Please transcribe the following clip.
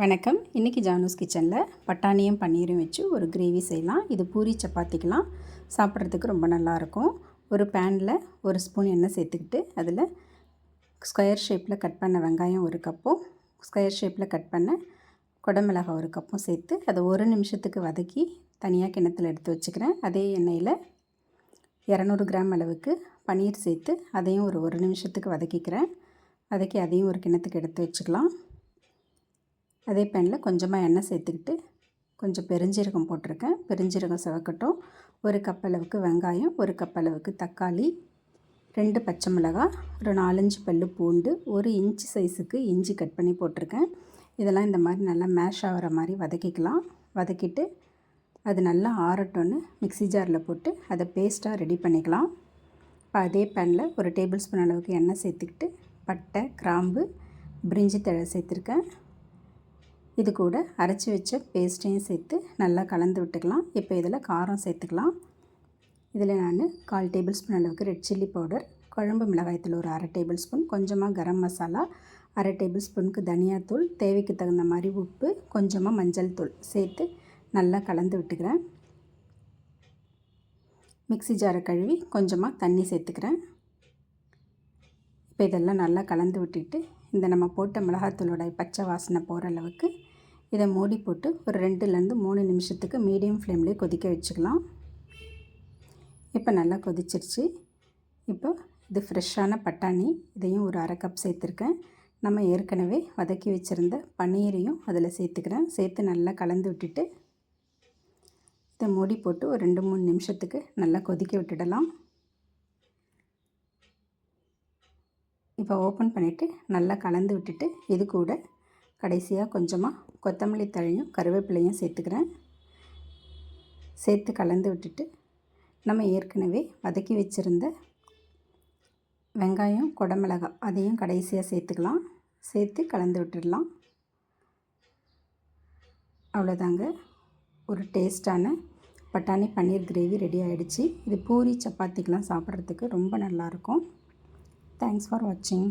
வணக்கம். இன்றைக்கி ஜானூஸ் கிச்சனில் பட்டாணியும் பன்னீரும் வச்சு ஒரு கிரேவி செய்யலாம். இது பூரி சப்பாத்திக்கெலாம். சாப்பிட்றதுக்கு ரொம்ப நல்லாயிருக்கும். ஒரு பேனில் ஒரு ஸ்பூன் எண்ணெய் சேர்த்துக்கிட்டு அதில் ஸ்கொயர் ஷேப்பில் கட் பண்ண வெங்காயம் ஒரு கப்பும் ஸ்கொயர் ஷேப்பில் கட் பண்ண குடமிளகாய் ஒரு கப்பும் சேர்த்து அதை ஒரு நிமிஷத்துக்கு வதக்கி தனியாக கிணத்துல எடுத்து வச்சுக்கிறேன். அதே எண்ணெயில் இரநூறு கிராம் அளவுக்கு பன்னீர் சேர்த்து அதையும் ஒரு ஒரு நிமிஷத்துக்கு வதக்கிக்கிறேன். வதக்கி அதையும் ஒரு கிணத்துக்கு எடுத்து வச்சுக்கலாம். அதே பேனில் கொஞ்சமாக எண்ணெய் சேர்த்துக்கிட்டு கொஞ்சம் பெருஞ்சீரகம் போட்டிருக்கேன். பெருஞ்சீரகம் சிவக்கட்டும். ஒரு கப் அளவுக்கு வெங்காயம் ஒரு கப் அளவுக்கு தக்காளி ரெண்டு பச்சை மிளகாய் ஒரு நாலஞ்சு பல் பூண்டு ஒரு இன்ச்சு சைஸுக்கு இஞ்சி கட் பண்ணி போட்டிருக்கேன். இதெல்லாம் இந்த மாதிரி நல்லா மேஷ் ஆகிற மாதிரி வதக்கிக்கலாம். வதக்கிட்டு அது நல்லா ஆறட்டோன்னு மிக்சி ஜாரில் போட்டு அதை பேஸ்ட்டாக ரெடி பண்ணிக்கலாம். இப்போ அதே பேனில் ஒரு டேபிள் ஸ்பூன் அளவுக்கு எண்ணெய் சேர்த்துக்கிட்டு பட்டை கிராம்பு பிரிஞ்சி தழை சேர்த்துருக்கேன். இது கூட அரைச்சி வச்ச பேஸ்ட்டையும் சேர்த்து நல்லா கலந்து விட்டுக்கலாம். இப்போ இதில் காரம் சேர்த்துக்கலாம். இதில் நான் கால் டேபிள் ஸ்பூன் அளவுக்கு ரெட் சில்லி பவுடர் குழம்பு மிளகாயத்தில் ஒரு அரை டேபிள் ஸ்பூன் கொஞ்சமாக கரம் மசாலா அரை டேபிள் ஸ்பூனுக்கு தனியாத்தூள் தேவைக்கு தகுந்த மாதிரி உப்பு கொஞ்சமாக மஞ்சள் தூள் சேர்த்து நல்லா கலந்து விட்டுக்கிறேன். மிக்சி ஜாரை கழுவி கொஞ்சமாக தண்ணி சேர்த்துக்கிறேன். இப்போ இதெல்லாம் நல்லா கலந்து விட்டுட்டு இந்த நம்ம போட்ட மிளகாத்தூளோட பச்சை வாசனை போகிற அளவுக்கு இதை மூடி போட்டு ஒரு ரெண்டுலேருந்து மூணு நிமிஷத்துக்கு மீடியம் ஃப்ளேம்லேயே கொதிக்க வச்சுக்கலாம். இப்போ நல்லா கொதிச்சிருச்சு. இப்போ இது ஃப்ரெஷ்ஷான பட்டாணி இதையும் ஒரு அரை கப் சேர்த்துருக்கேன். நம்ம ஏற்கனவே வதக்கி வச்சுருந்த பன்னீரையும் அதில் சேர்த்துக்கிறேன். சேர்த்து நல்லா கலந்து விட்டுட்டு இதை மூடி போட்டு ஒரு ரெண்டு மூணு நிமிஷத்துக்கு நல்லா கொதிக்க விட்டுடலாம். இப்போ ஓப்பன் பண்ணிவிட்டு நல்லா கலந்து விட்டுட்டு இது கூட கடைசியாக கொஞ்சமாக கொத்தமல்லி தழையும் கருவேப்பிலையும் சேர்த்துக்கிறேன். சேர்த்து கலந்து விட்டுட்டு நம்ம ஏற்கனவே வதக்கி வச்சுருந்த வெங்காயம் குடமிளகாய் அதையும் கடைசியாக சேர்த்துக்கலாம். சேர்த்து கலந்து விட்டுடலாம். அவ்வளோதாங்க. ஒரு டேஸ்ட்டான பட்டாணி பன்னீர் கிரேவி ரெடி ஆகிடுச்சு இது பூரி சப்பாத்திக்கெலாம் சாப்பிட்றதுக்கு ரொம்ப நல்லாயிருக்கும் தேங்க்ஸ் ஃபார் வாட்சிங்